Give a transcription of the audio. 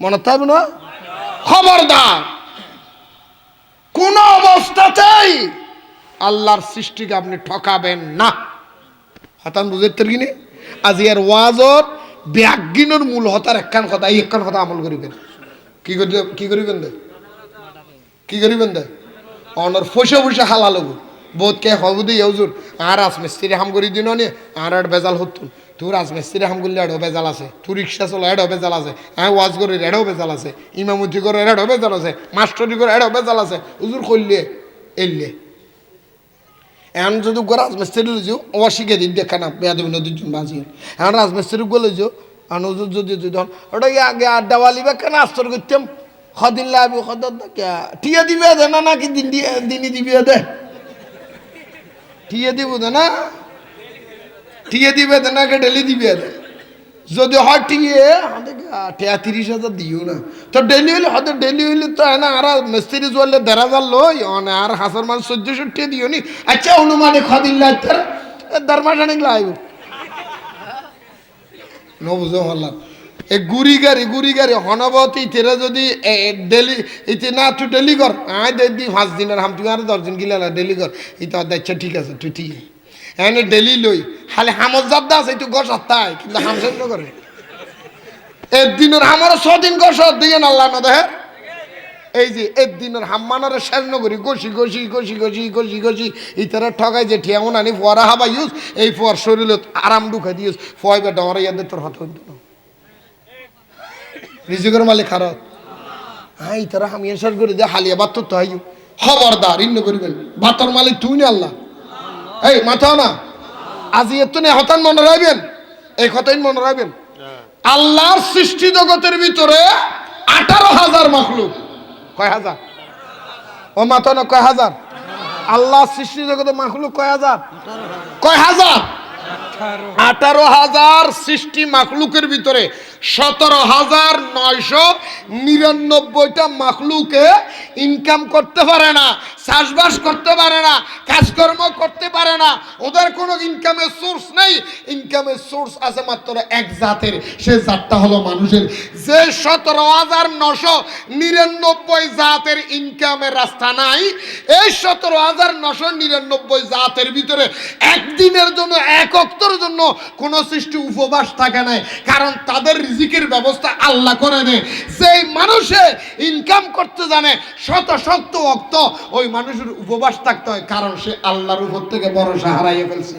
মনে থাকবে না? খবরদার। কোন অবস্থাতেই আল্লাহর সৃষ্টিকে আপনি ঠকাবেন না। হতান বুঝতে কিনে আজ এর ওয়াজর ব্যাগিনের মূল হতার একখান কথা, এই একখান কথা আমল করিবেন। কি করি কি করিবেন দে? কি করিবেন দে? অনর ফসে ফসে হালাল বোধ কে হবু দি ইউজুর আর রাজমিস্ত্রি হাম করি দিন আর আর বেজাল হতুন। তোর রাজমিস্ত্রি হাম করলে এডো বেজাল আছে তোর রিক্সা চলো এডো বেজাল আছে হ্যাঁ ওয়াজ করে এডো বেজাল আছে ইমামুদ্দি করে এডো বেজাল আছে মাস্টারি করে এডো বেজাল আছে উজুর করলে এললে। এখন যদি গো রাজমিস্ত্রি লইছো ও শিখে দিন দেখা না বেয়া দেবেন দুজন বাজি এখন রাজমিস্ত্রি গো লইছো এখন ওজুর যদি যদি ওটা কি আগে আড্ডা বালি বা কেন আস্তর করতাম সদিন লাইব সদর টিয়া দিবে না নাকি দিন দিয়ে দিনই দিবি দে? টিয়া দিব না? টিয়া দিবে দে ডেলি দিবে? যদি হয় টিয়ে টিয়া তিরিশ হাজার দিও না? তো ডেলি হইলে হয়তো ডেলি হইলে তো না আর মিস্ত্রি জোয়ালে দেড় হাজার লই, অনে আর হাজার মান চোদ্দশো টিয়ে দিও নি। আচ্ছা অনুমানে দেড় মাস আনিক লাগবে নবুঝো হল্লা এ গুড়ি গাড়ি গুড়ি গাড়ি, হনবতী তেরা যদি ডেলি, ইতে না তুই ডেলি কর। আয় দে পাঁচ দিনের, হাম তুই আর দশ দিন গিলা ডেলি কর। ইতা আচ্ছা ঠিক আছে, তুই ঠিক এনে ডেলি লই। খালি হামত জাদ্দা আছে তুই গছ তাই, কিন্তু হাম সেদ্ধ করে একদিনের আমার ছদিন গছ দিয়ে আল্লাহ না দেহে এই যে একদিনের হাম্মানারে শেষ নগরী গসি গসি গসি গসি গসি গসি ইতারা ঠগাই যে ঠিয়াও নানি ফোয়ারা হাবা ইউজ, এই ফোয়ার শরীরে আরাম ঢুকাই দিয়েছ ফয় বেটা আমার ইয়াদের তোর হাত হইতো রিজিকের মালিক খারাপ হ্যাঁ ইতারা আমি এসার করে দিয়ে হালিয়া বাত তো হাইও খবরদার ইন্ন করিবেন বাতর মালিক তুই না আল্লাহ? এই মাথা না। আজি এত নে হতান মনে রাখবেন এই কথাই মনে রাখবেন। আল্লাহর সৃষ্টি জগতের ভিতরে আঠারো হাজার মাখলুক। কয় হাজার? ও মাথা না কয় হাজার? আল্লাহ সৃষ্টি জগতে মাখলুক কয় হাজার? কয় হাজার? আঠারো হাজার সৃষ্টি মাখলুকের ভিতরে সতেরো হাজার নয়শো নিরানব্বইটা মাখলুকে ইনকাম করতে পারে না। চাষবাস করতে পারে না, কাজকর্ম করতে পারে না, ওদের কোনো ইনকামের সোর্স নেই। ইনকামের সোর্স আছে মাত্র এক জাতের, সে জাতটা হলো মানুষের। যে সতেরো হাজার নশো নিরানব্বই জাতের ইনকামের রাস্তা নাই, এই সতেরো হাজার নশো নিরানব্বই জাতের ভিতরে একদিনের জন্য, এক অক্তর জন্য কোনো সৃষ্টি উপবাস থাকে নাই, কারণ তাদের রিজিকের ব্যবস্থা আল্লাহ করে দেয়। যেই মানুষে ইনকাম করতে জানে, শত শত অক্ত ওই মানুষের উপবাস থাকতে হয় কারণ সে আল্লাহর উপর থেকে ভরসা হারাইয়ে ফেলছে।